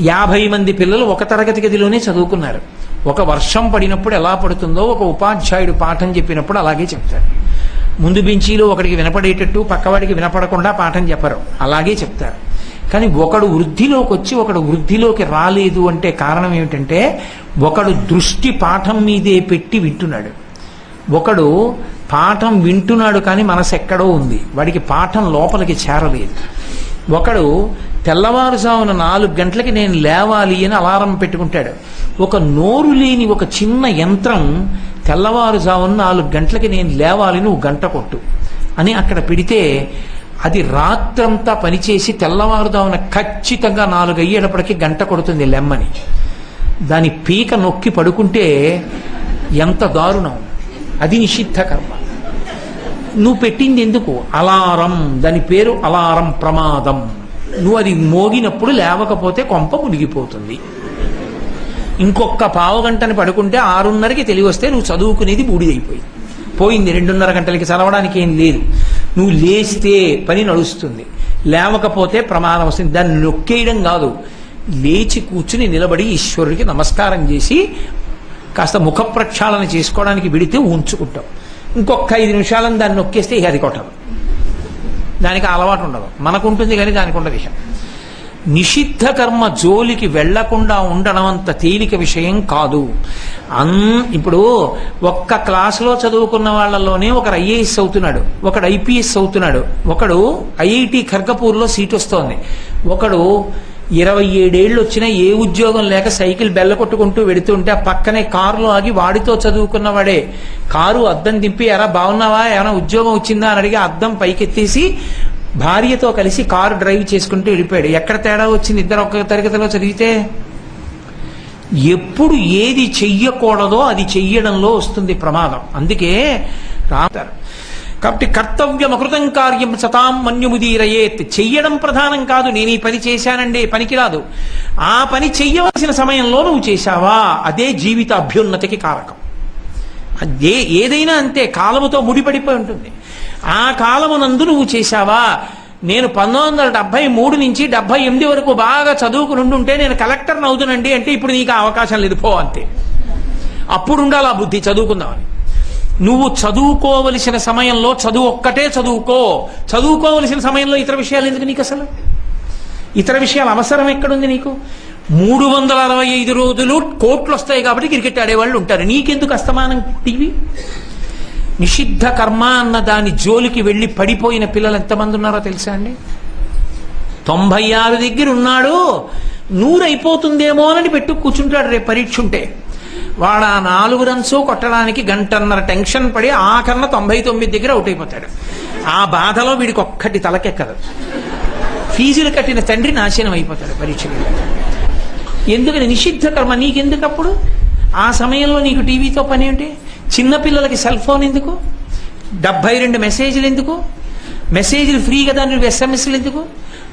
యాభై మంది పిల్లలు ఒక తరగతి గదిలోనే చదువుకున్నారు. ఒక వర్షం పడినప్పుడు ఎలా పడుతుందో ఒక ఉపాధ్యాయుడు పాఠం చెప్పినప్పుడు అలాగే చెప్తారు ముందు బెంచీలో ఒకడికి వినపడేటట్టు పక్కవాడికి వినపడకుండా పాఠం చెప్పరు. అలాగే చెప్తారు. కానీ ఒకడు వృద్ధిలోకి వచ్చి ఒకడు వృద్ధిలోకి రాలేదు అంటే కారణం ఏమిటంటే ఒకడు దృష్టి పాఠం మీదే పెట్టి వింటున్నాడు. ఒకడు పాఠం వింటున్నాడు కానీ మనసు ఎక్కడో ఉంది. వాడికి పాఠం లోపలికి చేరలేదు. ఒకడు తెల్లవారుజామున నాలుగు గంటలకి నేను లేవాలి అని అలారం పెట్టుకుంటాడు. ఒక నోరు లేని ఒక చిన్న యంత్రం తెల్లవారుజామున నాలుగు గంటలకి నేను లేవాలి నువ్వు గంట కొట్టు అని అక్కడ పెడితే అది రాత్రంతా పనిచేసి తెల్లవారుజామున ఖచ్చితంగా నాలుగు అయ్యేటప్పటికి గంట కొడుతుంది లెమ్మని. దాని పీక నొక్కి పడుకుంటే ఎంత దారుణం. అది నిషిద్ధ కర్మ. నువ్వు పెట్టింది ఎందుకు? అలారం. దాని పేరు అలారం ప్రమాదం. నువ్వు అది మోగినప్పుడు లేవకపోతే కొంప మునిగిపోతుంది. ఇంకొక పావు గంటని పడుకుంటే ఆరున్నరకి తెలివి వస్తే నువ్వు చదువుకునేది బూడిదైపోయింది పోయింది రెండున్నర గంటలకి చదవడానికి ఏం లేదు. నువ్వు లేస్తే పని నడుస్తుంది. లేవకపోతే ప్రమాదం వస్తుంది. దాన్ని నొక్కేయడం కాదు. లేచి కూర్చుని నిలబడి ఈశ్వరుడికి నమస్కారం చేసి కాస్త ముఖ ప్రక్షాళన చేసుకోవడానికి విడితే ఉంచుకుంటాం ఇంకొక ఐదు నిమిషాలను దాన్ని నొక్కేస్తే అది కొట్టదు. దానికి అలవాటు ఉండదు. మనకు ఉంటుంది కానీ దానికి ఉండదు విషయం. నిషిద్ధ కర్మ జోలికి వెళ్ళకుండా ఉండడం అంత తేలిక విషయం కాదు. అన్ ఇప్పుడు ఒక్క క్లాసులో చదువుకున్న వాళ్ళలోనే ఒకడు ఐఏఎస్ అవుతున్నాడు ఒకడు ఐపీఎస్ అవుతున్నాడు ఒకడు ఐఐటి ఖర్గపూర్లో సీట్ వస్తోంది ఒకడు ఇరవై ఏడేళ్ళు వచ్చినా ఏ ఉద్యోగం లేక సైకిల్ బెల్ల కొట్టుకుంటూ వెడుతుంటే ఆ పక్కనే కారులో ఆగి వాడితో చదువుకున్నవాడే కారు అద్దం దింపి ఎరా బాగున్నావా ఏమైనా ఉద్యోగం వచ్చిందా? అని అడిగి అద్దం పైకెత్తేసి భార్యతో కలిసి కారు డ్రైవ్ చేసుకుంటూ వెళ్ళిపోయాడు. ఎక్కడ తేడా వచ్చింది? ఇద్దరు ఒక్క తరగతిలో చదివితే? ఎప్పుడు ఏది చెయ్యకూడదో అది చెయ్యడంలో వస్తుంది ప్రమాదం. అందుకే రాతారు కాబట్టి కర్తవ్యం అకృతం కార్యం సతాం మన్యుముదీరయేత్. చెయ్యడం ప్రధానం కాదు నేను ఈ పని చేశానండి పనికిరాదు. ఆ పని చెయ్యవలసిన సమయంలో నువ్వు చేశావా? అదే జీవిత అభ్యున్నతికి కారకం. అదే ఏదైనా అంతే కాలముతో ముడిపడిపోయి ఉంటుంది. ఆ కాలమునందు నువ్వు చేశావా? నేను పంతొమ్మిది వందల డెబ్బై మూడు నుంచి డెబ్బై ఎనిమిది వరకు బాగా చదువుకుని ఉండుంటే నేను కలెక్టర్ని అవుతునండి అంటే ఇప్పుడు నీకు అవకాశం లేదు. పో అంతే. అప్పుడు ఉండాలి ఆ బుద్ధి చదువుకుందామని. నువ్వు చదువుకోవలసిన సమయంలో చదువు ఒక్కటే చదువుకో. చదువుకోవలసిన సమయంలో ఇతర విషయాలు ఎందుకు నీకు అసలు? ఇతర విషయాలు అవసరం ఎక్కడుంది నీకు? మూడు వందల అరవై ఐదు రోజులు కోట్లు వస్తాయి కాబట్టి క్రికెట్ ఆడేవాళ్ళు ఉంటారు. నీకెందుకు అస్తమానం టీవీ? నిషిద్ధ కర్మ అన్న దాని జోలికి వెళ్ళి పడిపోయిన పిల్లలు ఎంతమంది ఉన్నారో తెలుసా అండి? తొంభై ఆరు దగ్గర ఉన్నాడు. నూరైపోతుందేమో అని పెట్టు కూర్చుంటాడు రేపు పరీక్ష ఉంటే. వాడు ఆ నాలుగు రన్స్ కొట్టడానికి గంటన్నర టెన్షన్ పడి ఆఖరణ తొంభై తొమ్మిది దగ్గర అవుట్ అయిపోతాడు. ఆ బాధలో వీడికి ఒక్కటి తలకెక్కదు. ఫీజులు కట్టిన తండ్రి నాశనం అయిపోతాడు పరీక్షలు ఎందుకని నిషిద్ధ కర్మ నీకెందుకు అప్పుడు? ఆ సమయంలో నీకు టీవీతో పని ఏంటి? చిన్నపిల్లలకి సెల్ ఫోన్ ఎందుకు? డెబ్బై రెండు మెసేజ్లు ఎందుకు? మెసేజ్లు ఫ్రీ కదా నువ్వు ఎస్ఎంఎస్లు ఎందుకు?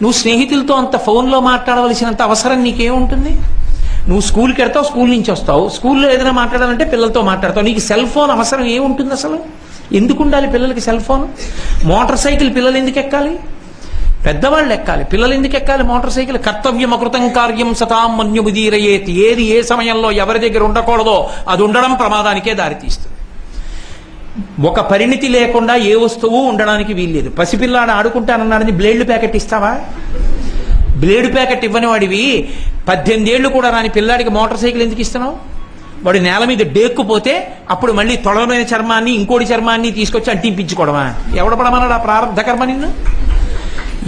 నువ్వు స్నేహితులతో అంత ఫోన్లో మాట్లాడవలసినంత అవసరం నీకేముంటుంది? నువ్వు స్కూల్కి వెళ్తావు స్కూల్ నుంచి వస్తావు. స్కూల్లో ఏదైనా మాట్లాడాలంటే పిల్లలతో మాట్లాడతావు. నీకు సెల్ ఫోన్ అవసరం ఏముంటుంది అసలు? ఎందుకు ఉండాలి పిల్లలకి సెల్ ఫోన్? మోటార్ సైకిల్ పిల్లలు ఎందుకు ఎక్కాలి? పెద్దవాళ్ళు ఎక్కాలి. పిల్లలు ఎందుకు ఎక్కాలి మోటార్ సైకిల్? కర్తవ్యం అకృతం కార్యం సతాం మన్యుముదీరయేతి ఏది ఏ సమయంలో ఎవరి దగ్గర ఉండకూడదో అది ఉండడం ప్రమాదానికే దారితీస్తుంది. ఒక పరిణితి లేకుండా ఏ వస్తువు ఉండడానికి వీల్లేదు. పసిపిల్లాడు ఆడుకుంటానన్నాడని బ్లేడ్లు ప్యాకెట్ ఇస్తావా? బ్లేడ్ ప్యాకెట్ ఇవ్వని వాడివి. పద్దెనిమిది ఏళ్ళు కూడా రాని పిల్లాడికి మోటార్ సైకిల్ ఎందుకు ఇస్తున్నావు? వాడు నేల మీద డేక్కుపోతే అప్పుడు మళ్ళీ తొడమైన చర్మాన్ని ఇంకోటి చర్మాన్ని తీసుకొచ్చి అంటింపించుకోవడమా? ఎవడ పడమన్నాడు ఆ ప్రారంభ కర్మ నిన్ను?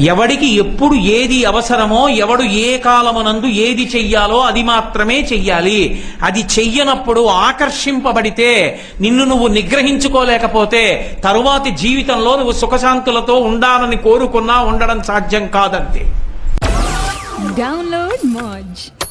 ఎవడికి ఎప్పుడు ఏది అవసరమో ఎవడు ఏ కాలమునందు ఏది చెయ్యాలో అది మాత్రమే చెయ్యాలి. అది చెయ్యనప్పుడు ఆకర్షింపబడితే నిన్ను నువ్వు నిగ్రహించుకోలేకపోతే తరువాతి జీవితంలో నువ్వు సుఖశాంతులతో ఉండాలని కోరుకున్నా ఉండడం సాధ్యం కాదంతే. Download Modge.